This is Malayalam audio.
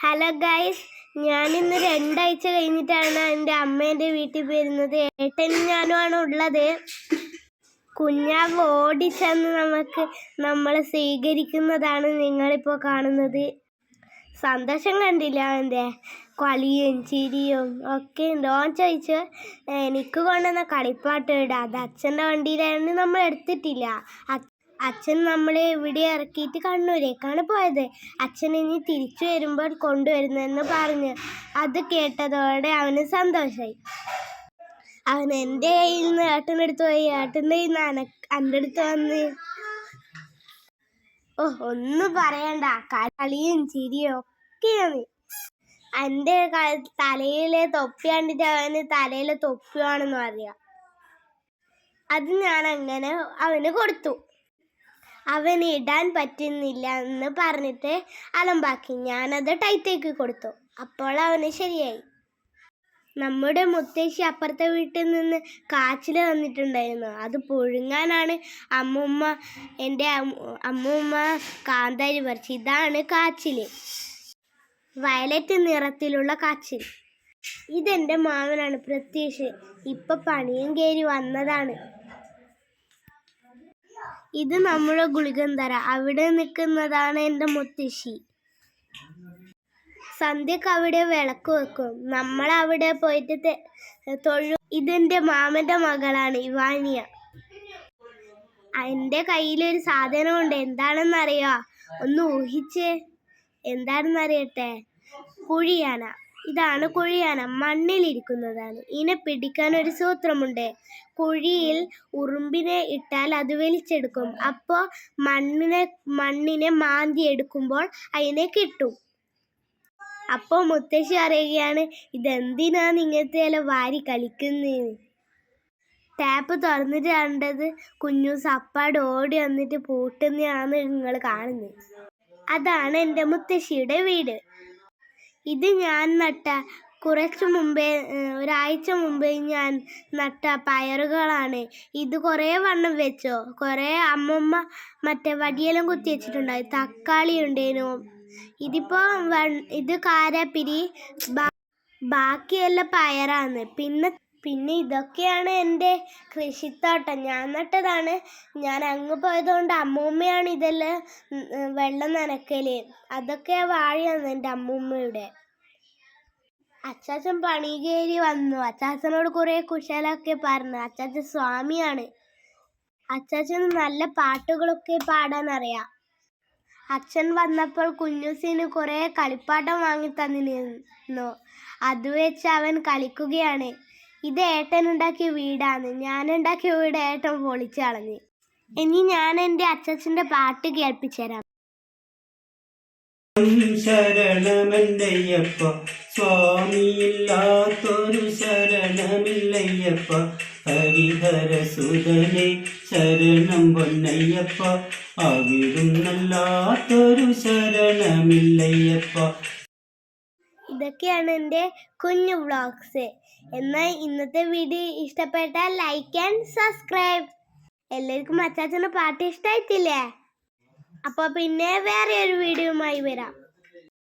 ഹലോ ഗൈസ് ഞാനിന്ന് രണ്ടാഴ്ച കഴിഞ്ഞിട്ടാണ് എന്റെ അമ്മേന്റെ വീട്ടിൽ വരുന്നത് ഏട്ടനും ഞാനുമാണ് ഉള്ളത്. കുഞ്ഞാവ് ഓടിച്ചെന്ന് നമുക്ക് നമ്മളെ സ്വീകരിക്കുന്നതാണ് നിങ്ങളിപ്പോൾ കാണുന്നത്. സന്തോഷം കണ്ടില്ല അവന്റെ കളിയും ചിരിയും ഒക്കെ ഉണ്ട്. ചോദിച്ചു എനിക്ക് കൊണ്ടുവന്ന കളിപ്പാട്ട് ഇടാം. അത് അച്ഛന്റെ വണ്ടിയിലായിരുന്നു നമ്മൾ എടുത്തിട്ടില്ല. അച്ഛൻ നമ്മളെ ഇവിടെ ഇറക്കിയിട്ട് കണ്ണൂരേക്കാണ് പോയത്. അച്ഛൻ ഇനി തിരിച്ചു വരുമ്പോൾ കൊണ്ടുവരുന്നെന്ന് പറഞ്ഞു അത് കേട്ടതോടെ അവന് സന്തോഷമായി അവൻ എന്റെ കയ്യിൽ നിന്ന് ഏട്ടനെടുത്ത് പോയി. ഏട്ടന്റെ കയ്യിൽ നിന്ന് എന്റെ അടുത്ത് വന്ന്. ഓ ഒന്നും പറയണ്ട. കളിയും ചിരിയും ഒക്കെയാണ്. എന്റെ തലയിലെ തൊപ്പി കണ്ടിട്ട് അവന് തലയിലെ തൊപ്പിയാണെന്ന് പറയാം. അത് ഞാൻ അങ്ങനെ അവന് കൊടുത്തു. അവന് ഇടാൻ പറ്റുന്നില്ല എന്ന് പറഞ്ഞിട്ട് അലമ്പാക്കി. ഞാനത് ടൈറ്റേക്ക് കൊടുത്തു. അപ്പോൾ അവന് ശരിയായി. നമ്മുടെ മുത്തശ്ശി അപ്പുറത്തെ വീട്ടിൽ നിന്ന് കാച്ചിൽ തന്നിട്ടുണ്ടായിരുന്നു. അത് പുഴുങ്ങാനാണ് അമ്മൂമ്മ എന്റെ അമ്മുമ്മ കാന്താരി പറിച്ച്. ഇതാണ് കാച്ചിൽ. വയലറ്റ് നിറത്തിലുള്ള കാച്ചിൽ. ഇതെന്റെ മാവനാണ് പ്രത്യേകിച്ച്. ഇപ്പം പണിയും കയറി വന്നതാണ്. ഇത് നമ്മുടെ ഗുളികന്തര അവിടെ നിൽക്കുന്നതാണ് എന്റെ മുത്തശ്ശി. സന്ധ്യക്ക് അവിടെ വിളക്ക് വെക്കും. നമ്മൾ അവിടെ പോയിട്ട് തൊഴു. ഇതെന്റെ മാമന്റെ മകളാണ് ഇവാനിയ. എന്റെ കയ്യിലൊരു സാധനമുണ്ട്. എന്താണെന്നറിയോ ഒന്ന് ഊഹിച്ചേ. എന്താണെന്നറിയട്ടെ? കുഴിയാന. ഇതാണ് കുഴിയാന. മണ്ണിലിരിക്കുന്നതാണ്. ഇതിനെ പിടിക്കാൻ ഒരു സൂത്രമുണ്ട്. കുഴിയിൽ ഉറുമ്പിനെ ഇട്ടാൽ അത് വലിച്ചെടുക്കും. അപ്പോൾ മണ്ണിനെ മണ്ണിനെ മാന്തി എടുക്കുമ്പോൾ അതിനെ കിട്ടും. അപ്പോൾ മുത്തശ്ശി അറിയുകയാണ് ഇതെന്തിനാണ് ഇങ്ങനത്തെ ഇല വാരി കളിക്കുന്നത് ടാപ്പ് തുറന്നിട്ട് കണ്ടത് കുഞ്ഞു സപ്പാട് ഓടി വന്നിട്ട് പൂട്ടുന്നതാണ് നിങ്ങൾ കാണുന്നത്. അതാണ് എന്റെ മുത്തശ്ശിയുടെ വീട്. ഇത് ഞാൻ നട്ട കുറച്ച് മുമ്പേ ഒരാഴ്ച മുമ്പേ ഞാൻ നട്ട പയറുകളാണ്. ഇത് കുറേ വണ്ണം വെച്ചോ? കുറേ അമ്മമ്മ മറ്റേ വടിയെല്ലാം കുത്തി വെച്ചിട്ടുണ്ടായി. തക്കാളി ഉണ്ടേനു. ഇതിപ്പോൾ ഇത് കാരപ്പിരി ബാക്കിയെല്ലാം പയറാണ്. പിന്നെ പിന്നെ ഇതൊക്കെയാണ് എന്റെ കൃഷിത്തോട്ടം. ഞാൻ നട്ടതാണ്. ഞാൻ അങ്ങ് പോയതുകൊണ്ട് അമ്മൂമ്മയാണ് ഇതെല്ലാം വെള്ളം നനക്കൽ അതൊക്കെ വാഴയാണ് എന്റെ അമ്മൂമ്മയുടെ. അച്ചാച്ചൻ പണി കയറി വന്നു. അച്ചാച്ചനോട് കുറേ കുശലൊക്കെ പറഞ്ഞു. അച്ചാച്ചൻ സ്വാമിയാണ്. അച്ചാച്ചന് നല്ല പാട്ടുകളൊക്കെ പാടാൻ അറിയാം അച്ഛൻ വന്നപ്പോൾ കുഞ്ഞുസിന് കുറേ കളിപ്പാട്ടം വാങ്ങി തന്നിരുന്നു. അത് വെച്ച് അവൻ കളിക്കുകയാണ്. ഇത് ഏട്ടൻ ഉണ്ടാക്കിയ വീടാണ്. ഞാൻ ഉണ്ടാക്കിയ വീട് ഏട്ടൻ പൊളിച്ചു കളഞ്ഞ്. ഇനി ഞാൻ എന്റെ അച്ഛച്ചന്റെ പാട്ട് കേൾപ്പിച്ചുതരാം. ശരണമല്ലയ്യപ്പ. സ്വാമിയില്ലാത്തൊരു ശരണമില്ലയ്യപ്പ. ഹരിഹര സുതനെ ശരണം പൊന്നയ്യപ്പ. അവിടുന്നല്ലാത്തൊരു ശരണമില്ലയ്യപ്പ. ഇതൊക്കെയാണ് എന്റെ കുഞ്ഞു വ്ളോഗ്സ്. എന്നാൽ ഇന്നത്തെ വീഡിയോ ഇഷ്ടപ്പെട്ടാൽ ലൈക്ക് ആൻഡ് സബ്സ്ക്രൈബ് എല്ലാവർക്കും അച്ചാച്ചന്റെ പാട്ട് ഇഷ്ടമായിട്ടില്ലേ അപ്പോൾ പിന്നെ വേറെ ഒരു വീഡിയോയുമായി വരാം.